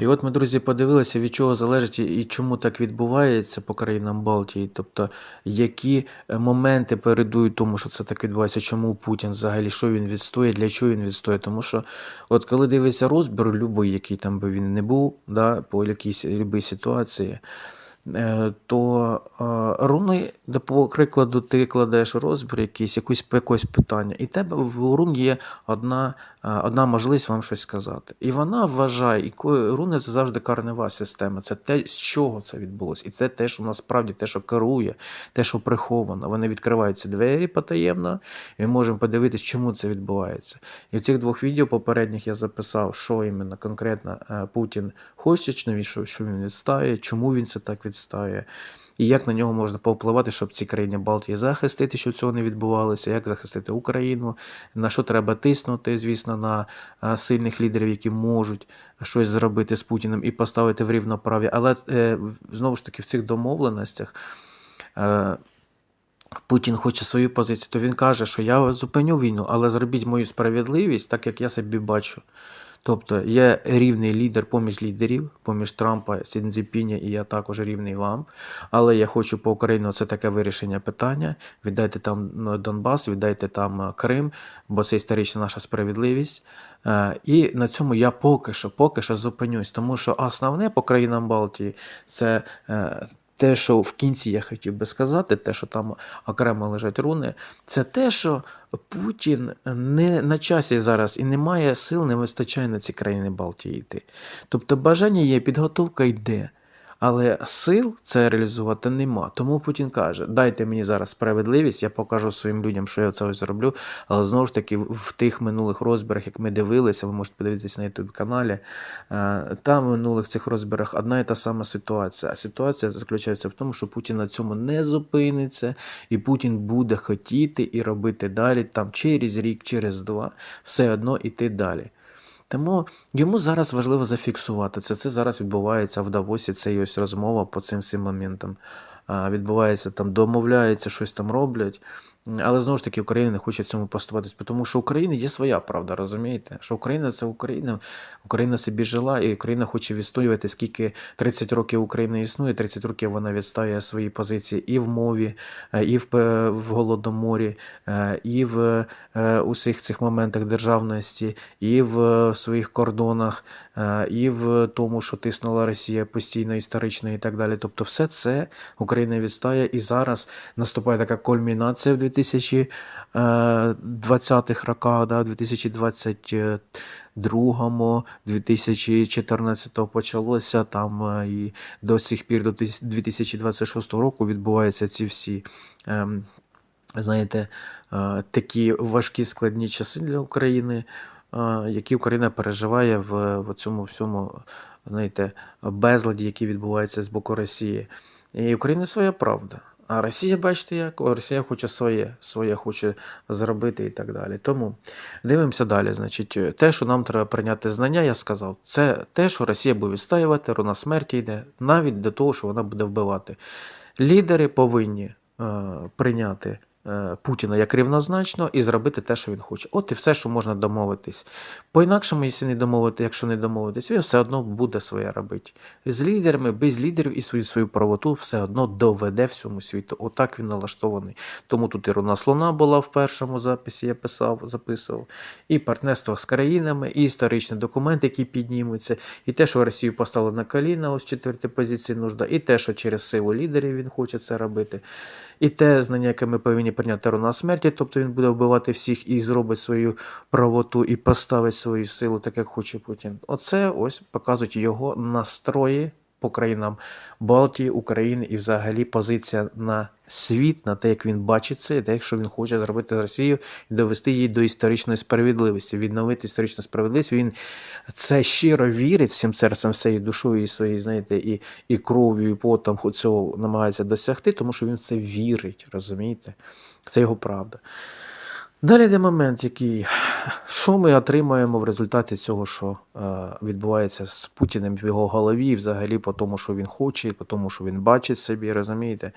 І от ми, друзі, подивилися, від чого залежить і- чому так відбувається по країнам Балтії. Тобто, які е, моменти передують тому, що це так відбувається, чому Путін взагалі, що він відстоює, для чого він відстоює. Тому що, от коли дивишся розбір, любий, який там би він не був, да, по якійсь любій ситуації, то е, руни, до прикладу, ти кладеш розбір якийсь, якусь, якось питання, і тебе в рун є одна, е, одна можливість вам щось сказати. І вона вважає, і руни це завжди корнева система. Це те, з чого це відбулося. І це те, що насправді те, що керує, те, що приховано. Вони відкриваються двері потаємно, і ми можемо подивитись, чому це відбувається. І в цих двох відео попередніх я записав, що іменно конкретно е, Путін хоче, що він відстає, чому він це так відстає. І як на нього можна повпливати, щоб ці країни Балтії захистити, щоб цього не відбувалося, як захистити Україну, на що треба тиснути, звісно, на е, сильних лідерів, які можуть щось зробити з Путіним і поставити в рівноправі. Але е, знову ж таки в цих домовленостях. е, Путін хоче свою позицію, то він каже, що я зупиню війну, але зробіть мою справедливість так, як я собі бачу. Тобто є рівний лідер поміж лідерів, поміж Трампа, Сіндзіпіня, і я також рівний вам. Але я хочу по Україні це таке вирішення питання. Віддайте там ну, Донбас, віддайте там е, Крим, бо це історична наша справедливість. Е, І на цьому я поки що, поки що зупинюсь, тому що основне по країнам Балтії це. Те, що в кінці я хотів би сказати, те, що там окремо лежать руни, це те, що Путін не на часі зараз і не має сил, не вистачає на ці країни Балтії йти. Тобто бажання є, підготовка йде. Але сил це реалізувати нема. Тому Путін каже: дайте мені зараз справедливість, я покажу своїм людям, що я це ось зроблю. Але знову ж таки, в- тих минулих розбірах, як ми дивилися, ви можете подивитися на youtube каналі. е, Там в минулих цих розбірах одна і та сама ситуація. А ситуація заключається в тому, що Путін на цьому не зупиниться, і Путін буде хотіти і робити далі, там через рік, через два, все одно іти далі. Тому йому зараз важливо зафіксувати це. Це зараз відбувається в Давосі. Це ось розмова по цим всім моментам. Відбувається там, домовляється, щось там роблять. Але знову ж таки Україна не хоче цьому поступатись, тому що Україна є своя правда, розумієте? Що Україна це Україна, Україна собі жила, і Україна хоче відстоювати, скільки 30 років Україна існує, 30 років вона відстоює свої позиції і в мові, е, і в, в голодоморі, е, і в е, усіх цих моментах державності, і в своїх кордонах, і в тому, що тиснула Росія постійно, історично і так далі. Тобто, все це Україна відстає, і зараз наступає така кульмінація в 2020-х роках, да, 2022-му, 2014-го почалося там е, і до сих пір до 2026 року відбуваються ці всі. ем, знаєте, е, такі важкі складні часи для України, е, які Україна переживає в, в цьому всьому, знаєте, безладі, який відбувається з боку Росії. І Україна своя правда. А Росія, бачите, як Росія хоче своє, своє хоче зробити і так далі. Тому дивимося далі. Значить, те, що нам треба прийняти знання, я сказав, це те, що Росія буде відстаювати, руна смерті йде, навіть до того, що вона буде вбивати. Лідери повинні е, прийняти е, Путіна як рівнозначно і зробити те, що він хоче. От і все, що можна домовитись. По-інакшому, якщо не домовити, якщо не домовитись, він все одно буде своє робити. З лідерами, без лідерів і свою свою правоту все одно доведе всьому світу. Отак він налаштований. Тому тут і руна слона була в першому записі, я писав, записував, і партнерство з країнами, і історичні документи, які піднімуться, і те, що Росію поставили на коліна, ось четверта позиція нужда, і те, що через силу лідерів він хоче це робити, і те знання, яке ми повинні прийняти руна смерті, тобто він буде вбивати всіх і зробить свою правоту, і поставить свою силу, так як хоче Путін. Оце ось показують його настрої по країнам Балтії, України і взагалі позиція на світ, на те, як він бачить це, те, якщо він хоче зробити Росію і довести її до історичної справедливості, відновити історичну справедливість. Він це щиро вірить всім серцем, всією душою і своєю, знаєте, і, і кров'ю, і потом цього намагається досягти, тому що він в це вірить, розумієте? Це його правда. Далі йде момент, який що ми отримаємо в результаті цього, що е, відбувається з Путіним в його голові, взагалі по тому, що він хоче, по тому, що він бачить собі, розумієте?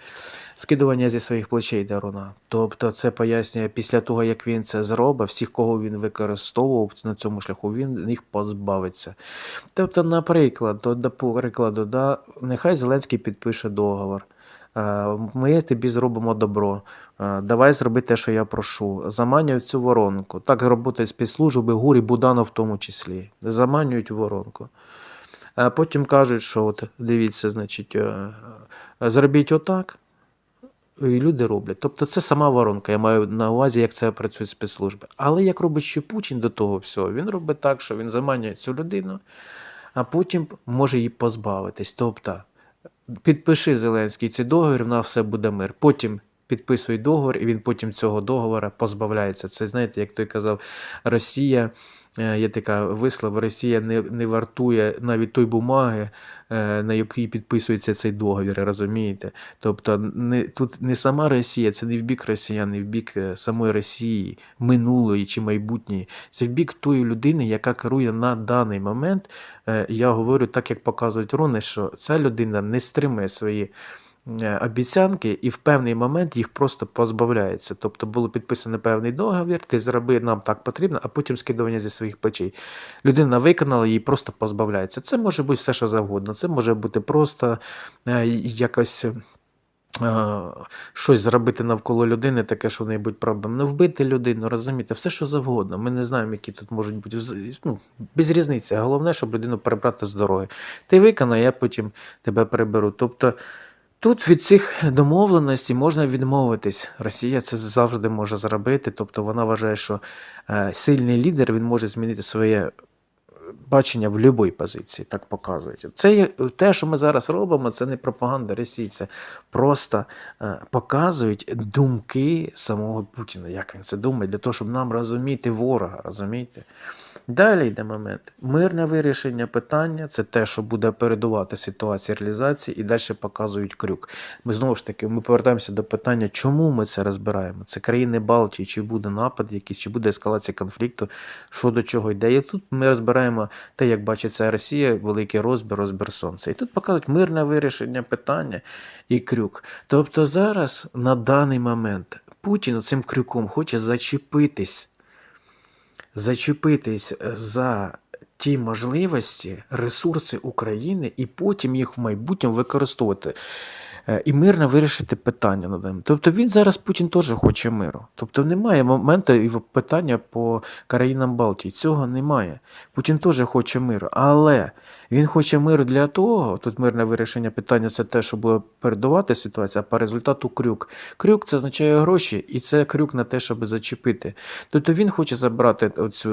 Скидування зі своїх плечей Даруна. Тобто це пояснює після того, як він це зробить, всіх, кого він використовував на цьому шляху, він їх позбавиться. Тобто, наприклад, до, до прикладу, да, нехай Зеленський підпише договор. Е, Ми тобі зробимо добро. Е, Давай зроби те, що я прошу. Заманюють цю воронку. Так роботи спецслужби, Гурі Буданов в тому числі. Заманюють воронку. Потім кажуть, що от дивіться, значить, е, е, зробіть отак. І люди роблять. Тобто це сама воронка. Я маю на увазі, як це працюють спецслужби. Але як робить ще Путін до того всього, він робить так, що він заманює цю людину, а потім може її позбавитись. Тобто, підпиши Зеленський цей договір, в нас все буде мир. Потім підписує договор, і він потім цього договора позбавляється. Це знаєте, як той казав, Росія. е, Є така вислова, Росія не, не вартує навіть той бумаги, е, на якій підписується цей договір, розумієте? Тобто не, тут не сама Росія, це не в бік росіян, не в бік е, самої Росії, минулої чи майбутньої. Це в бік тої людини, яка керує на даний момент. Я говорю так, як показують руни, що ця людина не стримує свої обіцянки і в певний момент їх просто позбавляється. Тобто було підписано певний договір, ти зроби нам так потрібно, а потім скидування зі своїх плечей. Людина виконала її просто позбавляється. Це може бути все, що завгодно. Це може бути просто е, якось. е, Щось зробити навколо людини, таке, що в неї будуть проблеми. Не вбити людину, розумієте, все, що завгодно. Ми не знаємо, які тут можуть бути ну, без різниці. Головне, щоб людину прибрати з дороги. Ти виконай, я потім тебе приберу. Тобто Тут від цих домовленостей можна відмовитись. Росія це завжди може зробити. Тобто вона вважає, що е, сильний лідер він може змінити своє бачення в будь-якій позиції, так показують. Це те, що ми зараз робимо, це не пропаганда Росії, це просто е, показують думки самого Путіна, як він це думає, для того, щоб нам розуміти ворога, розумієте? Далі йде момент. Мирне вирішення питання це те, що буде передувати ситуації реалізації, і далі показують крюк. Ми знову ж таки ми повертаємося до питання, чому ми це розбираємо? Це країни Балтії, чи буде напад якийсь, чи буде ескалація конфлікту, що до чого йде. І тут ми розбираємо те, як бачиться Росія, великий розбір, розбір сонця. І тут показують мирне вирішення питання і крюк. Тобто зараз на даний момент Путін цим крюком хоче зачепитись зачепитись за ті можливості, ресурси України і потім їх в майбутньому використовувати. Е, І мирно вирішити питання над ним. Тобто він зараз Путін теж хоче миру. Тобто немає моменту і питання по країнам Балтії. Цього немає. Путін теж хоче миру. Але він хоче миру для того, тут мирне вирішення питання це те, що буде передувати ситуацію, а по результату крюк. Крюк це означає гроші, і це крюк на те, щоб зачепити. Тобто він хоче забрати оцю,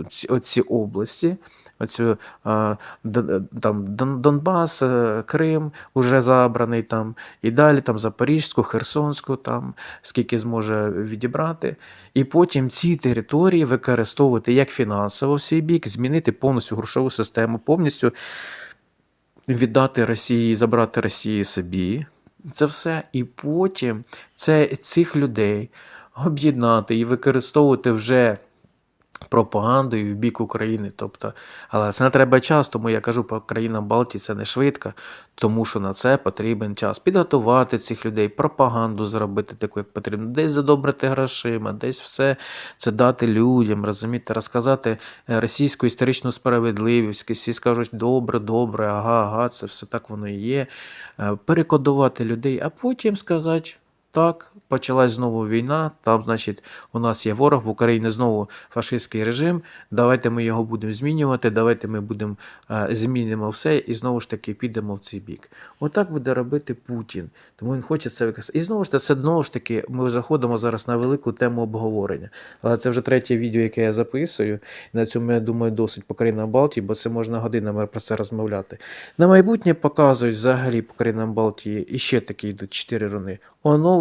е, ці, оці області, оцю, е, там, Донбас, Крим уже забраний там, і далі там Запорізьку, Херсонську, там, скільки зможе відібрати. І потім ці території використовувати як фінансово в свій бік, змінити повністю грошову систему, повністю віддати Росії, забрати Росії собі. Це все. І потім це, цих людей об'єднати і використовувати вже пропагандою в бік України. Тобто, але це не треба час, тому я кажу по країнам Балтії це не швидко, тому що на це потрібен час. Підготувати цих людей, пропаганду зробити таку, як потрібно, десь задобрити грошима, десь все це дати людям, розумієте, розказати е, російську історичну справедливість. Всі скажуть, добре, добре, ага, ага, це все так воно і є. Е, Перекодувати людей, а потім сказати. Так, почалась знову війна. Там, значить, у нас є ворог в Україні знову фашистський режим. Давайте ми його будемо змінювати. Давайте ми будемо е, змінимо все і знову ж таки підемо в цей бік. Отак буде робити Путін. Тому він хоче це використати. І знову ж таки, це знову ж таки, ми заходимо зараз на велику тему обговорення. Але це вже третє відео, яке я записую. На цьому я думаю досить по країнам Балтії, бо це можна годинами про це розмовляти. На майбутнє показують взагалі по країнам Балтії і ще такі йдуть чотири руни.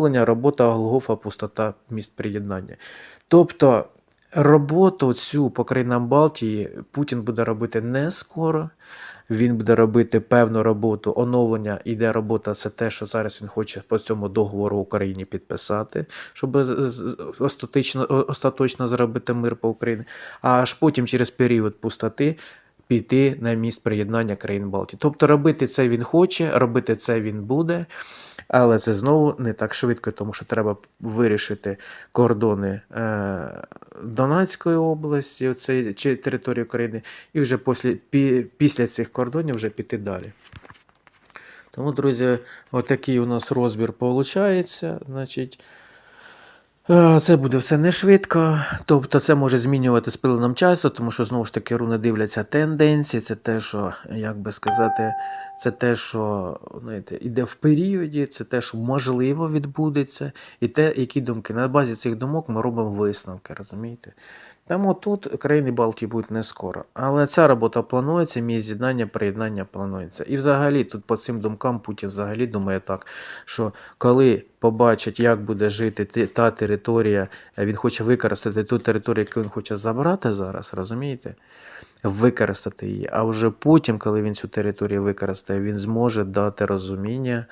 Оновлення, робота Голгофа, пустота, міст приєднання. Тобто роботу цю по країнам Балтії Путін буде робити не скоро. Він буде робити певну роботу оновлення. Іде робота, це те, що зараз він хоче по цьому договору Україні підписати, щоб остаточно, остаточно зробити мир по Україні. А аж потім, через період пустоти, піти на місць приєднання країн Балтії. Тобто робити це він хоче, робити це він буде. Але це знову не так швидко, тому що треба вирішити кордони е, Донецької області, оцей, чи території України, і вже після, пі, після цих кордонів вже піти далі. Тому, друзі, отакий у нас розбір виходить. Значить, це буде все не швидко, тобто це може змінювати з плином часу, тому що знову ж таки руни дивляться тенденції. Це те, що, як би сказати, це те, що знаєте, йде в періоді, це те, що можливо відбудеться, і те, які думки. На базі цих думок ми робимо висновки, розумієте? Тому тут країни Балтії будуть не скоро. Але ця робота планується, місць з'єднання, приєднання планується. І взагалі, тут по цим думкам Путін взагалі думає так, що коли побачить, як буде жити та територія, він хоче використати ту територію, яку він хоче забрати зараз, розумієте? Використати її. А вже потім, коли він цю територію використає, він зможе дати розуміння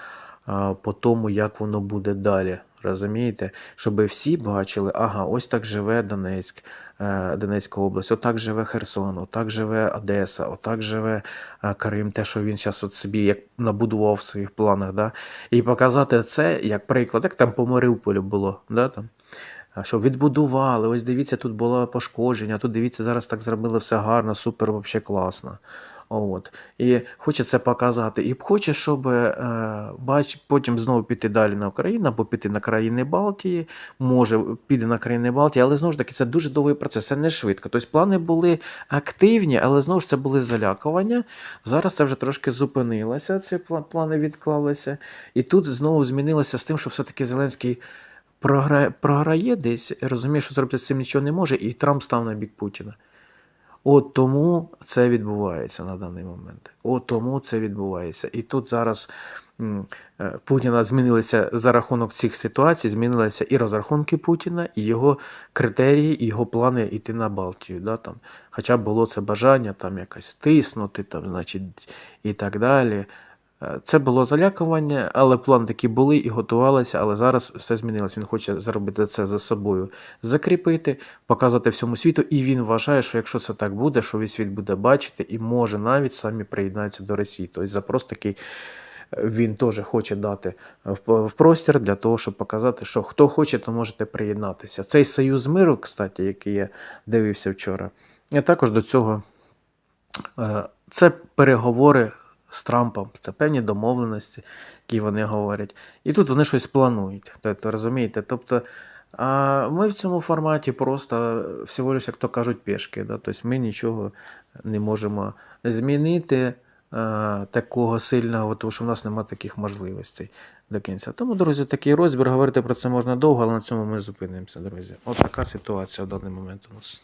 по тому, як воно буде далі. Розумієте? Щоб всі бачили, ага, ось так живе Донецьк, е, Донецька область, отак живе Херсон, отак живе Одеса, отак живе е, Крим, те, що він зараз от собі як набудував в своїх планах. Да? І показати це як приклад, як там по Маріуполю було. Да, там? Що відбудували, ось дивіться, тут було пошкодження, тут дивіться, зараз так зробили все гарно, супер, вообще класно. От. І хоче це показати. І хоче, щоб е, бач, потім знову піти далі на Україну, або піти на країни Балтії, може піде на країни Балтії, але знову ж таки це дуже довгий процес, це не швидко. Тобто плани були активні, але знову ж це були залякування. Зараз це вже трошки зупинилося, ці плани відклалися. І тут знову змінилося з тим, що все-таки Зеленський програє, програє десь, розуміє, що зробити з цим нічого не може, і Трамп став на бік Путіна. От тому це відбувається на даний момент. От тому це відбувається. І тут зараз е, Путіна змінилися за рахунок цих ситуацій, змінилися і розрахунки Путіна, і його критерії, і його плани йти на Балтію. Да, там. Хоча було це бажання там якось тиснути, там, значить, і так далі. Е, Це було залякування, але плани такі були і готувалися, але зараз все змінилось. Він хоче зробити це за собою, закріпити, показати всьому світу, і він вважає, що якщо це так буде, що весь світ буде бачити і може навіть самі приєднатися до Росії. Тобто запрос такий е, він теж хоче дати в, в простір для того, щоб показати, що хто хоче, то можете приєднатися. Цей союз миру, кстати, який я дивився вчора, я також до цього Е, Це переговори з Трампом, це певні домовленості, які вони говорять. І тут вони щось планують. Тобто, розумієте? Тобто, а ми в цьому форматі просто всього лише, як то кажуть, пішки. Да? Тобто ми нічого не можемо змінити такого сильного, тому що в нас немає таких можливостей до кінця. Тому, друзі, такий розбір. Говорити про це можна довго, але на цьому ми зупинимося, друзі. От така ситуація в даний момент у нас.